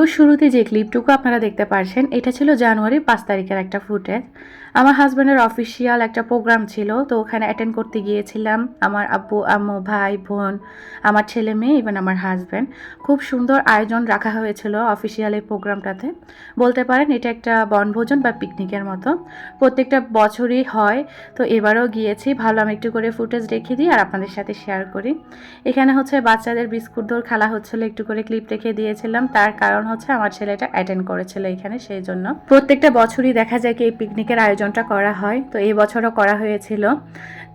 Video শুরুতে যে ক্লিপটুকু আপনারা দেখতে পারছেন এটা ছিল জানুয়ারির পাঁচ তারিখের একটা ফুটেজ। আমার হাজব্যান্ডের অফিসিয়াল একটা প্রোগ্রাম ছিল, তো ওখানে অ্যাটেন্ড করতে গিয়েছিলাম। আমার আব্বু, আম্মু, ভাই, বোন, আমার ছেলে মেয়ে ইভেন আমার হাজব্যান্ড খুব সুন্দর আয়োজন রাখা হয়েছিল অফিসিয়াল এই প্রোগ্রামটাতে বলতে পারেন এটা একটা বনভোজন বা পিকনিকের মতো। প্রত্যেকটা বছরই হয়, তো এবারও গিয়েছি। ভালো আমি একটু করে ফুটেজ রেখে দিই আর আপনাদের সাথে শেয়ার করি। এখানে হচ্ছে বাচ্চাদের বিস্কুট দৌড় খেলা হচ্ছিল, একটু করে ক্লিপ রেখে দিয়েছিলাম। তার কারণ হচ্ছে আমার ছেলেটা অ্যাটেন্ড করেছিল এখানে, সেই জন্য। প্রত্যেকটা বছরই দেখা যায় কি এই পিকনিকের আয়োজনটা করা হয়, তো এই বছরও করা হয়েছিল।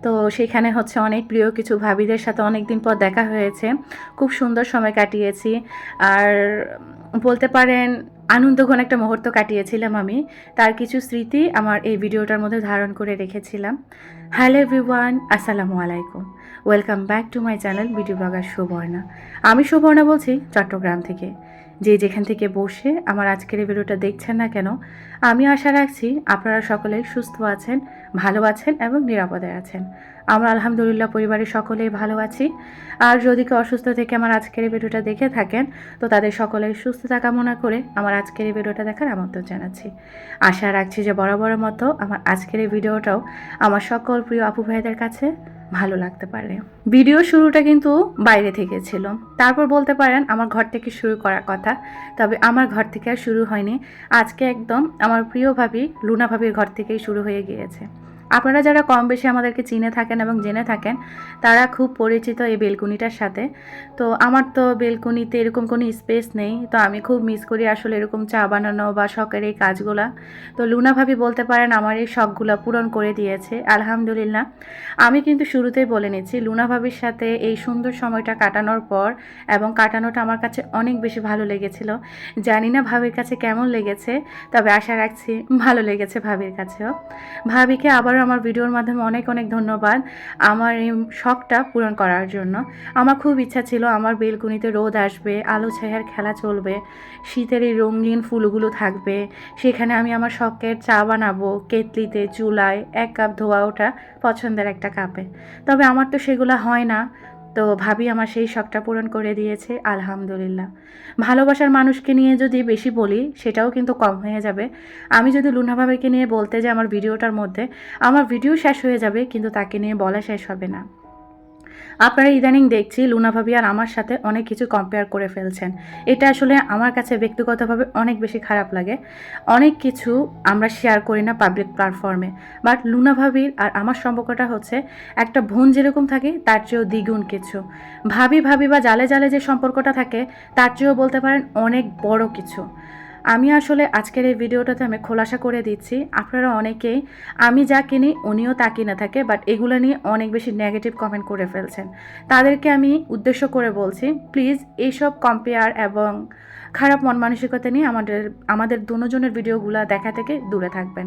তো সেখানে হচ্ছে অনেক প্রিয় কিছু ভাবিদের সাথে অনেক দিন পর দেখা হয়েছে। খুব সুন্দর সময় কাটিয়েছি। আর বলতে পারেন, আনন্দঘন একটা মুহূর্ত কাটিয়েছিলাম আমি। তার কিছু স্মৃতি আমার এই ভিডিওটার মধ্যে ধারণ করে রেখেছিলাম। হ্যালো এভরিওয়ান, আসসালামু আলাইকুম। Welcome back to my channel video blogger Subarna. আমি সুবর্ণা বলছি চট্টগ্রাম থেকে। যে যেখান থেকে বসে আমার আজকের এই ভিডিওটা দেখছেন না কেন, আমি আশা রাখছি আপনারা সকলেই সুস্থ আছেন, ভালো আছেন এবং নিরাপদে আছেন। আমরা আলহামদুলিল্লাহ পরিবারের সকলেই ভালো আছি। আর যদি কেউ অসুস্থ থেকে আমার আজকের এই ভিডিওটা দেখে থাকেন, তো তাদের সকলের সুস্থতা কামনা করে আমার আজকের এই ভিডিওটা দেখার আমন্ত্রণ জানাচ্ছি। আশা রাখছি যে বরাবরের মতো আমার আজকের এই ভিডিওটাও আমার সকল প্রিয় আপু ভাইদের কাছে ভালো লাগতে পারে। ভিডিও শুরুটা কিন্তু বাইরে থেকে ছিল। তারপর বলতে পারেন আমার ঘর থেকে শুরু করার কথা। তবে আমার ঘর থেকে আর শুরু হয়নি। আজকে একদম আমার প্রিয় ভাবি, লুনা ভাবির ঘর থেকেই শুরু হয়ে গিয়েছে। আপনারা যারা কম বেশি আমাদেরকে চিনে থাকেন এবং জেনে থাকেন, তারা খুব পরিচিত এই বেলকুনিটার সাথে। তো আমার তো বেলকুনিতে এরকম কোনো স্পেস নেই, তো আমি খুব মিস করি আসলে এরকম চা বানানো বা শখের এই কাজগুলা। তো লুনা ভাবি বলতে পারেন আমার এই শখগুলো পূরণ করে দিয়েছে, আলহামদুলিল্লাহ। আমি কিন্তু শুরুতেই বলে নিচ্ছি, লুনা ভাবির সাথে এই সুন্দর সময়টা কাটানোর পর এবং কাটানোটা আমার কাছে অনেক বেশি ভালো লেগেছিল। জানি না ভাবির কাছে কেমন লেগেছে, তবে আশা রাখছি ভালো লেগেছে ভাবির কাছেও। ভাবিকে আবারও আমার ভিডিওর মাধ্যমে অনেক অনেক ধন্যবাদ আমার এই শখটা পূরণ করার জন্য। আমার খুব ইচ্ছা ছিল আমার বেলকুনিতে রোদ আসবে, আলো ছায়ার খেলা চলবে, শীতের এই রঙিন ফুলগুলো থাকবে, সেখানে আমি আমার শখের চা বানাবো কেতলিতে চুলায়, এক কাপ ধোয়া ওঠা পছন্দের একটা কাপে। তবে আমার তো সেগুলো হয় না। তো ভাবি আমার সেই শখটা পূরণ করে দিয়েছে, আলহামদুলিল্লাহ। ভালোবাসার মানুষকে নিয়ে যদি বেশি বলি, সেটাও কিন্তু কম হয়ে যাবে। আমি যদি লুনা ভাবিকে নিয়ে বলতে যে আমার ভিডিওটার মধ্যে, আমার ভিডিও শেষ হয়ে যাবে, কিন্তু তাকে নিয়ে বলা শেষ হবে না। আপনারা ইদানিং দেখছি লুনা ভাবি আর আমার সাথে অনেক কিছু কম্পেয়ার করে ফেলছেন। এটা আসলে আমার কাছে ব্যক্তিগতভাবে অনেক বেশি খারাপ লাগে। অনেক কিছু আমরা শেয়ার করি না পাবলিক প্ল্যাটফর্মে বাট লুনা ভাবির আর আমার সম্পর্কটা হচ্ছে, একটা বোন যেরকম থাকে, তার চেয়েও দ্বিগুণ কিছু। ভাবি ভাবি বা জালে জালে যে সম্পর্কটা থাকে, তার চেয়েও বলতে পারেন অনেক বড় কিছু। আমি আসলে আজকের এই ভিডিওটাতে আমি খোলাসা করে দিচ্ছি। আপনারা অনেকেই, আমি যা কিনি উনিও তা কিনে থাকে বাট এগুলো নিয়ে অনেক বেশি নেগেটিভ কমেন্ট করে ফেলছেন। তাদেরকে আমি উদ্দেশ্য করে বলছি প্লিজ এইসব কম্পেয়ার এবং খারাপ মন মানসিকতা নিয়ে আমাদের আমাদের দুজনের ভিডিওগুলো দেখা থেকে দূরে থাকবেন।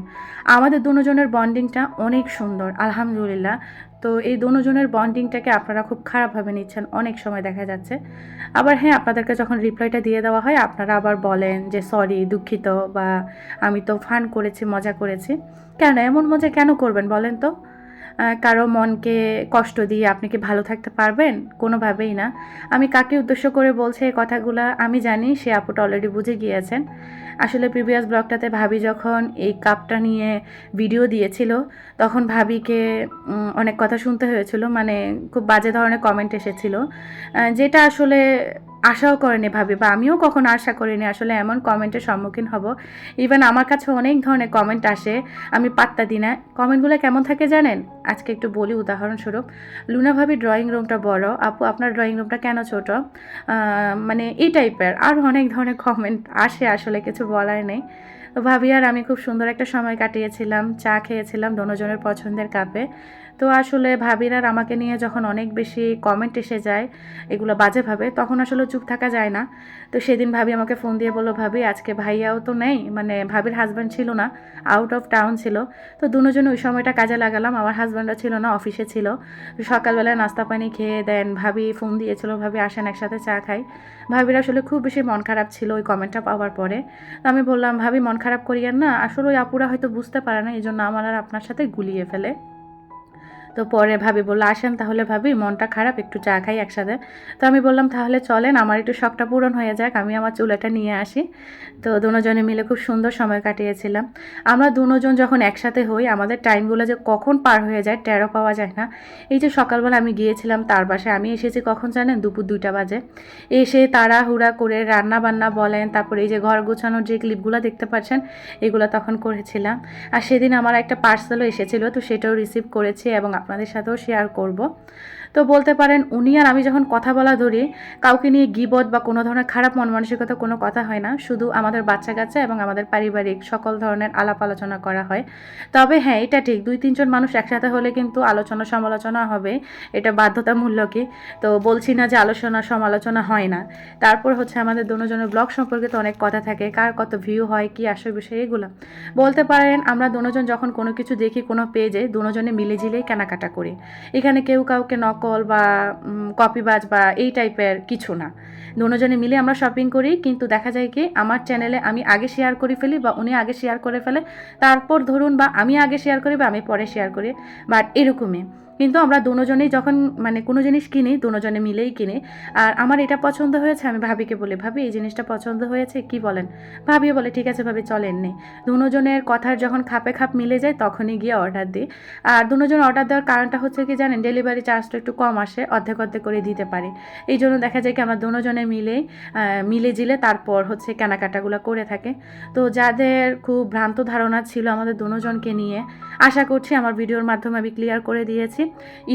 আমাদের দুজনের বন্ডিংটা অনেক সুন্দর, আলহামদুলিল্লাহ। তো এই দুজনের বন্ডিংটাকে আপনারা খুব খারাপভাবে নিচ্ছেন, অনেক সময় দেখা যাচ্ছে। আবার হ্যাঁ আপনাদেরকে যখন রিপ্লাইটা দিয়ে দেওয়া হয়, আপনারা আবার বলেন যে সরি দুঃখিত বা আমি তো ফান করেছি, মজা করেছি। কেন, এমন মজা কেন করবেন বলেন তো? কারও মনকে কষ্ট দিয়ে আপনি কি ভালো থাকতে পারবেন? কোনোভাবেই না। আমি কাকে উদ্দেশ্য করে বলছি এই কথাগুলো? আমি জানি, সে আপুটা অলরেডি বুঝে গিয়েছেন। আসলে প্রিভিয়াস ব্লগটাতে ভাবি যখন এই কাপটা নিয়ে ভিডিও দিয়েছিল, তখন ভাবিকে অনেক কথা শুনতে হয়েছিল মানে খুব বাজে ধরনের কমেন্ট এসেছিল। যেটা আসলে আশাও করেনি ভাবি, বা আমিও কখনো আশা করিনি, আসলে এমন কমেন্টের সম্মুখীন হব। ইভেন আমার কাছে অনেক ধরনের কমেন্ট আসে, আমি পাত্তা দিই না। কমেন্টগুলো কেমন থাকে জানেন? আজকে একটু বলি উদাহরণস্বরূপ, লুনা ভাবি ড্রয়িং রুমটা বড়, আপু আপনার ড্রয়িং রুমটা কেন ছোট? মানে এই টাইপের আর অনেক ধরনের কমেন্ট আসে আসলে, কিছু বলার নেই। তো ভাবি আর আমি খুব সুন্দর একটা সময় কাটিয়েছিলাম, চা খেয়েছিলাম, দোনোজনের পছন্দের কাপে তো আসলে ভাবির আর আমাকে নিয়ে যখন অনেক বেশি কমেন্ট এসে যায়, এগুলো বাজেভাবে, তখন আসলে চুপ থাকা যায় না। তো সেদিন ভাবি আমাকে ফোন দিয়ে বলল, ভাবি, আজকে ভাইয়াও তো নেই। মানে ভাবির হাজব্যান্ড ছিল না আউট অফ টাউন ছিল। তো দুজনে ওই সময়টা কাজে লাগালাম, আমার হাজব্যান্ডও ছিল না অফিসে ছিল। সকালবেলায় নাস্তা পানি খেয়ে দেন, ভাবি ফোন দিয়েছিল, ভাবি, আসেন একসাথে চা খাই। ভাবির আসলে খুব বেশি মন খারাপ ছিল ওই কমেন্টটা পাওয়ার পরে। তো আমি বললাম, ভাবি, মন খারাপ করিয়েন না। আসলে ওই আপুরা হয়তো বুঝতে পারে না এই জন্য আমার আর আপনার সাথে গুলিয়ে ফেলে। তো পরে ভাবি বলল, আসেন তাহলে ভাবি, মনটা খারাপ, একটু চা খাই একসাথে। তো আমি বললাম, তাহলে চলেন, আমার একটু শখটা পূরণ হয়ে যাক, আমি আমার চুলাটা নিয়ে আসি। তো দুজনে মিলে খুব সুন্দর সময় কাটিয়েছিলাম। আমরা দুজন যখন একসাথে হই, আমাদের টাইমগুলো যে কখন পার হয়ে যায় টেরো পাওয়া যায় না। এই যে সকালবেলা আমি গিয়েছিলাম তার বাসায়, আমি এসেছি কখন জানেন? দুপুর দুইটা বাজে। এসে তাড়াহুড়া করে রান্না বান্না বলেন, তারপরে এই যে ঘর গোছানোর যে ক্লিপগুলো দেখতে পাচ্ছেন, এগুলো তখন করেছিলাম। আর সেদিন আমার একটা পার্সেলও এসেছিল, তো সেটাও রিসিভ করেছি এবং আপনাদের সাথেও শেয়ার করব। তো বলতে পারেন, উনি আর আমি যখন কথা বলা ধরি, কাউকে নিয়ে গিবদ বা কোনো ধরনের খারাপ মন মানসিকতা কোনো কথা হয় না। শুধু আমাদের বাচ্চা কাচ্চা এবং আমাদের পারিবারিক সকল ধরনের আলাপ আলোচনা করা হয়। তবে হ্যাঁ এটা ঠিক, দুই তিনজন মানুষ একসাথে হলে কিন্তু আলোচনা সমালোচনা হবে। এটা বাধ্যতামূলকই তো বলছি না যে আলোচনা সমালোচনা হয় না। তারপর হচ্ছে আমাদের দুজনের ব্লগ সম্পর্কে তো অনেক কথা থাকে, কার কত ভিউ হয়, কি আসে বিষয় এগুলো। বলতে পারেন, আমরা দুজন যখন কোনো কিছু দেখি কোনো পেজে দুজনে মিলেঝিলেই কেনাকাটা করে। এখানে কেউ কাউকে নকল বা কপিবাজ বা এই টাইপের কিছু না। দুজনে মিলে আমরা শপিং করি, কিন্তু দেখা যায় কি আমার চ্যানেলে আমি আগে শেয়ার করে ফেলি বা উনি আগে শেয়ার করে ফেলে, তারপর ধরুন বা আমি আগে শেয়ার করি বা আমি পরে শেয়ার করি বাট এরকমই। কিন্তু আমরা দুজনেই যখন মানে কোনো জিনিস কিনি, দুজনে মিলেই কিনি। আর আমার এটা পছন্দ হয়েছে, আমি ভাবিকে বলি, ভাবি, এই জিনিসটা পছন্দ হয়েছে? কি বলেন? ভাবিও বলে, ঠিক আছে ভাবি, চলেন নে। দুজনের কথার যখন খাপে খাপ মিলে যায়, তখনই গিয়ে অর্ডার দিই। আর দুজন অর্ডার দেওয়ার কারণটা হচ্ছে কি জানেন ডেলিভারি চার্জটা একটু কম আসে, অর্ধেক অর্ধেক করে দিতে পারি। এই জন্য দেখা যায় কি আমরা দুজনে মিলে মিলে জিলে তারপর হচ্ছে কেনাকাটাগুলো করে থাকে। তো যাদের খুব ভ্রান্ত ধারণা ছিল আমাদের দুজনকে নিয়ে আশা করছি আমার ভিডিওর মাধ্যমে আমি ক্লিয়ার করে দিয়েছি।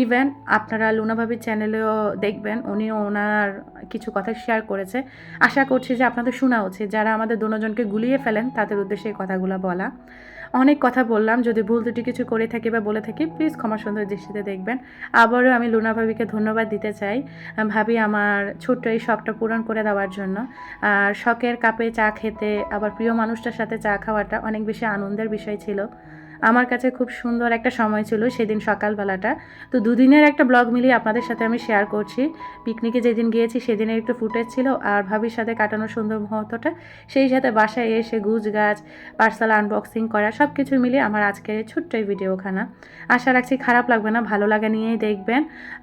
ইভেন আপনারা লুনাভাবির চ্যানেলেও দেখবেন, উনিও ওনার কিছু কথা শেয়ার করেছে। আশা করছি যে আপনাদের শোনা উচিত, যারা আমাদের দুজনকে গুলিয়ে ফেলেন, তাদের উদ্দেশ্যে এই কথাগুলো বলা। অনেক কথা বললাম, যদি ভুল দুটি কিছু করে থাকি বা বলে থাকি প্লিজ ক্ষমা সুন্দর দৃষ্টিতে দেখবেন। আবারও আমি লুনা ভাবিকে ধন্যবাদ দিতে চাই ভাবি আমার ছোট্ট এই শখটা পূরণ করে দেওয়ার জন্য। আর শখের কাপে চা খেতে, আবার প্রিয় মানুষটার সাথে চা খাওয়াটা অনেক বেশি আনন্দের বিষয় ছিল। আমার কাছে খুব সুন্দর একটা সময় ছিল সেদিন সকালবেলাটা। তো দুদিনের একটা ব্লগ মিলিয়ে আপনাদের সাথে আমি শেয়ার করছি। পিকনিকে যেদিন গিয়েছি সেদিনের একটু ফুটেজ ছিল আর ভাবির সাথে কাটানো সুন্দর মুহূর্তটা। সেই সাথে বাসায় এসে গুজ গাছ পার্সেল আনবক্সিং করা সব কিছু মিলিয়ে আমার আজকের ছোট্ট এই ভিডিওখানা। আশা রাখছি খারাপ লাগবে না, ভালো লাগা নিয়েই দেখবেন।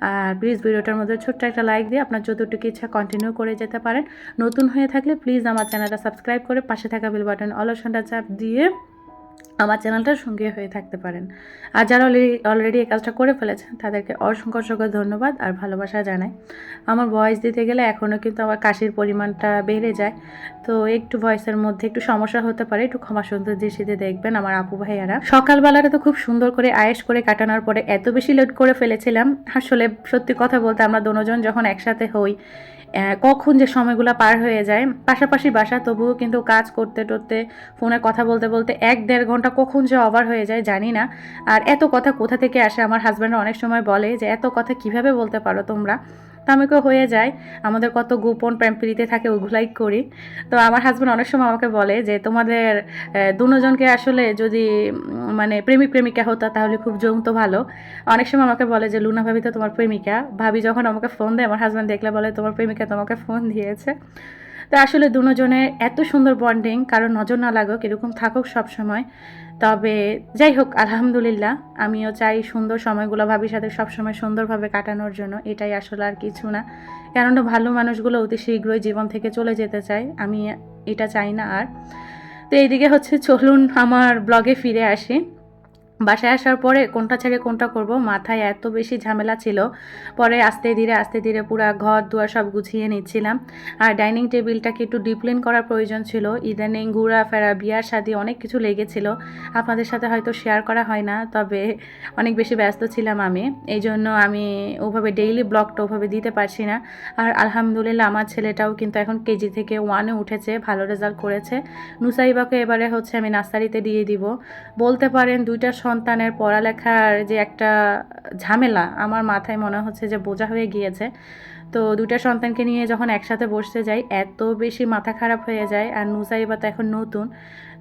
আর প্লিজ ভিডিওটার মধ্যে ছোট্ট একটা লাইক দিয়ে আপনার যতটুকু ইচ্ছা কন্টিনিউ করে যেতে পারেন। নতুন হয়ে থাকলে প্লিজ আমার চ্যানেলটা সাবস্ক্রাইব করে পাশে থাকা বেল বাটন অলসনটা চাপ দিয়ে আমার চ্যানেলটার সঙ্গে হয়ে থাকতে পারেন। আর যারা অলরেডি অলরেডি এই কাজটা করে ফেলেছেন, তাদেরকে অসংখ্য অসংখ্য ধন্যবাদ আর ভালোবাসা জানাই। আমার ভয়েস দিতে গেলে এখনও কিন্তু আমার কাশির পরিমাণটা বেড়ে যায়। তো একটু ভয়েসের মধ্যে একটু সমস্যা হতে পারে, একটু ক্ষমা সুন্দর দৃষ্টিতে দেখবেন আমার আপু ভাইয়ারা। সকালবেলাটা তো খুব সুন্দর করে আয়েস করে কাটানোর পরে এত বেশি লেট করে ফেলেছিলাম। আসলে সত্যি কথা বলতে আমরা দুজন যখন একসাথে হই কখন যে সময়গুলো পার হয়ে যায়, পাশাপাশি বাসা তবুও কিন্তু কাজ করতে টরতে, ফোনে কথা বলতে বলতে এক দেড় ঘণ্টা কখন যে ওভার হয়ে যায় জানি না। আর এত কথা কোথা থেকে আসে? আমার হাজব্যান্ড অনেক সময় বলে যে, এত কথা কীভাবে বলতে পারো তোমরা? তো হয়ে যায়। আমাদের কত গোপন প্রেমপ্রীতে থাকে ওগুলাই করি। তো আমার হাজব্যান্ড অনেক সময় আমাকে বলে যে, তোমাদের দুজনকে আসলে যদি মানে প্রেমিক প্রেমিকা হতো তাহলে খুব জমতো ভালো। অনেক সময় আমাকে বলে যে, লুনা ভাবি তো তোমার প্রেমিকা। ভাবি যখন আমাকে ফোন দেয়, আমার হাজব্যান্ড দেখলে বলে, তোমার প্রেমিকা তোমাকে ফোন দিয়েছে। তো আসলে দুজনের এত সুন্দর বন্ডিং কারও নজর না লাগুক, এরকম থাকুক সব সময় তবে যাই হোক আলহামদুলিল্লাহ। আমিও চাই সুন্দর সময়গুলো ভাবির সাথে সবসময় সুন্দরভাবে কাটানোর জন্য। এটাই আসলে আর কিছু না। কেননা ভালো মানুষগুলো অতি শীঘ্রই জীবন থেকে চলে যেতে চায়। আমি এটা চাই না আর। তো এইদিকে হচ্ছে চলুন আমার ব্লগে ফিরে আসি। বাসায় আসার পরে কোনটা ছেড়ে কোনটা করব? মাথায় এত বেশি ঝামেলা ছিল। পরে আস্তে ধীরে আস্তে ধীরে পুরো ঘর, দুয়ার সব গুছিয়ে নিচ্ছিলাম। আর ডাইনিং টেবিলটাকে একটু ডিপ্লিন করার প্রয়োজন ছিল। ইদানিং ঘোরাফেরা বিয়ার সাথে অনেক কিছু লেগেছিল। আপনাদের সাথে হয়তো শেয়ার করা হয় না, তবে অনেক বেশি ব্যস্ত ছিলাম আমি। এই জন্য আমি ওভাবে ডেইলি ব্লগটা ওভাবে দিতে পারছি না। আর আলহামদুলিল্লাহ আমার ছেলেটাও কিন্তু এখন কেজি থেকে ওয়ানে উঠেছে, ভালো রেজাল্ট করেছে। নুসাইবাকে এবারে হচ্ছে আমি নার্সারিতে দিয়ে দিব। বলতে পারেন দুইটা সন্তানের পড়ালেখার যে একটা ঝামেলা, আমার মাথায় মনে হচ্ছে যে বোঝা হয়ে গিয়েছে। তো দুটা সন্তানকে নিয়ে যখন একসাথে বসতে যাই, এত বেশি মাথা খারাপ হয়ে যায় আর নুসাইবা তো এখন নতুন।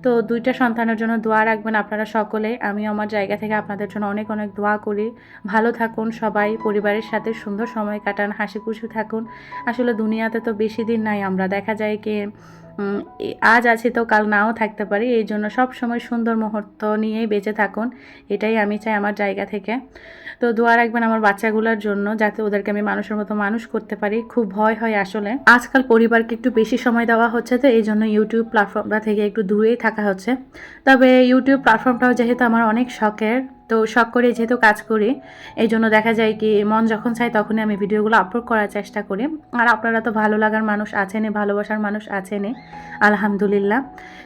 তো দুইটা সন্তানের জন্য দোয়া রাখবেন আপনারা সকলে। আমি আমার জায়গা থেকে আপনাদের জন্য অনেক অনেক দোয়া করি। ভালো থাকুন সবাই, পরিবারের সাথে সুন্দর সময় কাটান হাসি খুশি থাকুন। আসলে দুনিয়াতে তো বেশি দিন নাই আমরা, দেখা যায় কি আজ আছে তো, কাল নাও থাকতে পারি, এই জন্য সব সময় সুন্দর মুহূর্ত নিয়েই বেঁচে থাকুন, এটাই আমি চাই আমার জায়গা থেকে। তো দোয়া রাখবেন আমার বাচ্চাগুলোর জন্য, যাতে ওদেরকে আমি মানুষের মতো মানুষ করতে পারি, খুব ভয় হয় আসলে। আজকাল পরিবারকে একটু বেশি সময় দেওয়া হচ্ছে তো, এই জন্য ইউটিউব প্ল্যাটফর্মটা থেকে একটু দূরেই থাকা হচ্ছে। তবে ইউটিউব প্ল্যাটফর্মটাও যেহেতু আমার অনেক শখের তো শখ করে যেহেতু কাজ করি এই জন্য দেখা যায় কি মন যখন চায় তখনই আমি ভিডিওগুলো আপলোড করার চেষ্টা করি। আর আপনারা তো ভালো লাগার মানুষ আছেনই, ভালোবাসার মানুষ আছেনই, আলহামদুলিল্লাহ।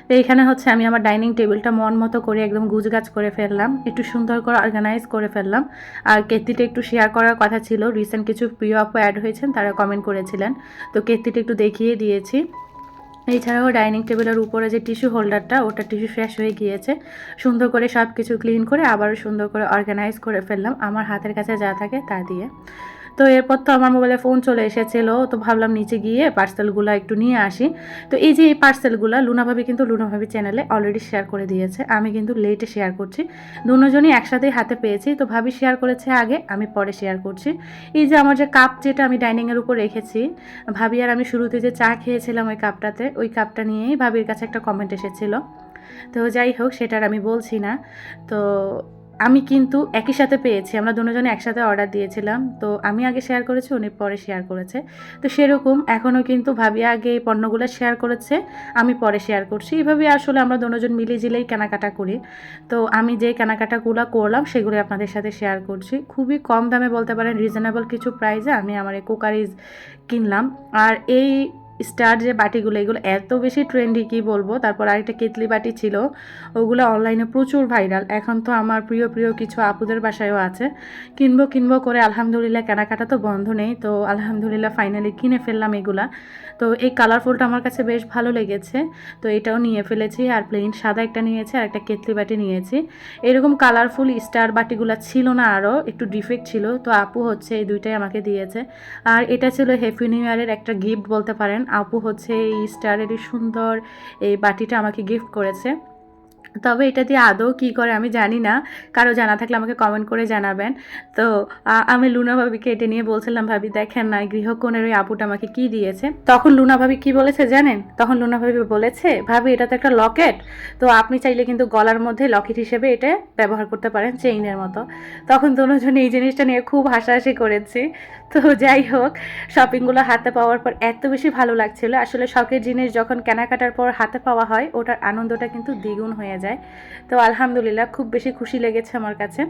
তো এইখানে হচ্ছে আমি আমার ডাইনিং টেবিলটা মন মতো করে একদম গুজগাছ করে ফেললাম, একটু সুন্দর করে অর্গানাইজ করে ফেললাম। আর কেত্তিটা একটু শেয়ার করার কথা ছিল রিসেন্ট কিছু প্রিয় আপু অ্যাড হয়েছেন, তারা কমেন্ট করেছিলেন। তো কেত্তিটা একটু দেখিয়ে দিয়েছি। এছাড়াও ডাইনিং টেবিলের উপরে যে টিস্যু হোল্ডারটা, ওটা টিস্যু ফ্রেশ হয়ে গিয়েছে। সুন্দর করে সব কিছু ক্লিন করে আবারও সুন্দর করে অর্গানাইজ করে ফেললাম। আমার হাতের কাছে যা থাকে তা দিয়ে। তো এরপর তো আমার মোবাইলে ফোন চলে এসেছিল, তো ভাবলাম নিচে গিয়ে পার্সেলগুলো একটু নিয়ে আসি। তো এই যে এই পার্সেলগুলো লুনাভাবি কিন্তু লুনাভাবি চ্যানেলে অলরেডি শেয়ার করে দিয়েছে, আমি কিন্তু লেটে শেয়ার করছি। দুজনই একসাথেই হাতে পেয়েছি, তো ভাবি শেয়ার করেছে আগে, আমি পরে শেয়ার করছি। এই যে আমার যে কাপ যেটা আমি ডাইনিংয়ের উপর রেখেছি, ভাবি আর আমি শুরুতে যে চা খেয়েছিলাম ওই কাপটাতে ওই কাপটা নিয়েই ভাবির কাছে একটা কমেন্ট এসেছিল। তো যাই হোক সেটার আমি বলছি না। তো আমি কিন্তু একই সাথে পেয়েছি, আমরা দুজনে একসাথে অর্ডার দিয়েছিলাম। তো আমি আগে শেয়ার করেছি, উনি পরে শেয়ার করেছে। তো সেরকম এখনও কিন্তু ভাবি আগে এই পণ্যগুলো শেয়ার করেছে, আমি পরে শেয়ার করছি। এভাবে আসলে আমরা দুজন মিলে জিলেই কেনাকাটা করি। তো আমি যে কেনাকাটাগুলো করলাম সেগুলো আপনাদের সাথে শেয়ার করছি। খুবই কম দামে বলতে পারেন রিজনেবল কিছু প্রাইসে আমি আমার এই কুকারিজ কিনলাম। আর এই স্টার যে বাটিগুলো, এগুলো এত বেশি ট্রেন্ডি কি বলব? তারপর আরেকটা কেতলি বাটি ছিল, ওগুলো অনলাইনে প্রচুর ভাইরাল। এখন তো আমার প্রিয় প্রিয় কিছু আপুদের বাসায়ও আছে। কিনবো কিনবো করে আলহামদুলিল্লাহ কেনাকাটা তো বন্ধ নেই, তো আলহামদুলিল্লাহ ফাইনালি কিনে ফেললাম এগুলা। তো এই কালারফুলটা আমার কাছে বেশ ভালো লেগেছে, তো এটাও নিয়ে ফেলেছি, আর প্লেন সাদা একটা নিয়েছি, আর একটা কেতলি বাটি নিয়েছি। এরকম কালারফুল স্টার বাটিগুলো ছিল না আরও একটু ডিফেক্ট ছিল, তো আপু হচ্ছে এই দুইটাই আমাকে দিয়েছে। আর এটা ছিল হ্যাপি নিউ ইয়ারের একটা গিফট বলতে পারেন। আপু হচ্ছে এই স্টারের সুন্দর এই বাটিটা আমাকে গিফট করেছে। তবে এটা দিয়ে আদৌ কী করে আমি জানি না। কারও জানা থাকলে আমাকে কমেন্ট করে জানাবেন। তো আমি লুনা ভাবিকে এটা নিয়ে বলছিলাম, ভাবি, দেখেন না গৃহকোণের ওই আপুটা আমাকে কি দিয়েছে? তখন লুনা ভাবি কি বলেছে জানেন? তখন লুনা ভাবি বলেছে, ভাবি, এটা তো একটা লকেট। তো আপনি চাইলে কিন্তু গলার মধ্যে লকেট হিসেবে এটা ব্যবহার করতে পারেন, চেইনের মতো। তখন দুজন এই জিনিসটা নিয়ে খুব হাসাহাসি করেছি। তো যাই হোক শপিংগুলো হাতে পাওয়ার পর এত বেশি ভালো লাগছিল। আসলে শখের জিনিস যখন কেনাকাটার পর হাতে পাওয়া হয়, ওটার আনন্দটা কিন্তু দ্বিগুণ হয়ে যায়। তো আলহামদুলিল্লাহ খুব বেশি খুশি লেগেছে আমার কাছে।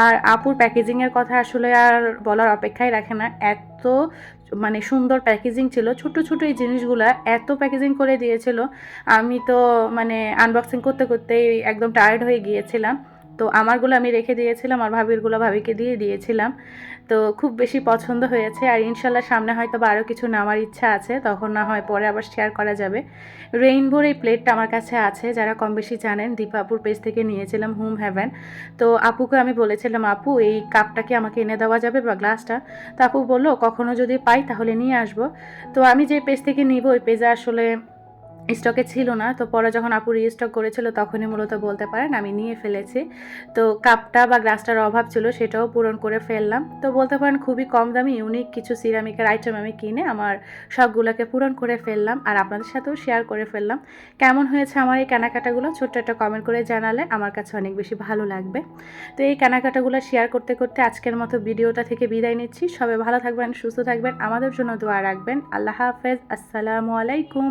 আর আপুর প্যাকেজিংয়ের কথা আসলে আর বলার অপেক্ষাই রাখে না। এত মানে সুন্দর প্যাকেজিং ছিল। ছোট ছোট এই জিনিসগুলো এত প্যাকেজিং করে দিয়েছিল। আমি তো মানে আনবক্সিং করতে, করতেই একদম টায়ার্ড হয়ে গিয়েছিলাম। তো আমারগুলো আমি রেখে দিয়েছিলাম, আর ভাবিরগুলো ভাবিকে দিয়ে দিয়েছিলাম। তো খুব বেশি পছন্দ হয়েছে, আর ইনশাল্লাহ সামনে হয়তো বা আরও কিছু নেওয়ার ইচ্ছা আছে, তখন না হয় পরে আবার শেয়ার করা যাবে। রেইনবোর এই প্লেটটা আমার কাছে আছে, যারা কম বেশি জানেন, দীপাপুর পেজ থেকে নিয়েছিলাম হোম হ্যাভেন তো আপুকে আমি বলেছিলাম, আপু, এই কাপটা কি আমাকে এনে দেওয়া যাবে বা গ্লাসটা তো আপু বলল, কখনো যদি পাই তাহলে নিয়ে আসব। তো আমি যে পেজ থেকে নিব, ওই পেজে আসলে স্টকে ছিল না, তো পরে যখন আপু রিস্টক করেছিল তখনই মূলত বলতে পারেন আমি নিয়ে ফেলেছি। তো কাপটা বা গ্লাসটার অভাব ছিল সেটাও পূরণ করে ফেললাম। তো বলতে পারেন খুবই কম দামি ইউনিক কিছু সিরামিকের আইটেম আমি কিনে আমার শখগুলোকে পূরণ করে ফেললাম আর আপনাদের সাথেও শেয়ার করে ফেললাম। কেমন হয়েছে আমার এই কেনাকাটাগুলো? ছোট্ট একটা কমেন্ট করে জানালে আমার কাছে অনেক বেশি ভালো লাগবে। তো এই কেনাকাটাগুলো শেয়ার করতে করতে আজকের মতো ভিডিওটা থেকে বিদায় নিচ্ছি। সবাই ভালো থাকবেন, সুস্থ থাকবেন, আমাদের জন্য দোয়া রাখবেন। আল্লাহ হাফেজ, আসসালামু আলাইকুম।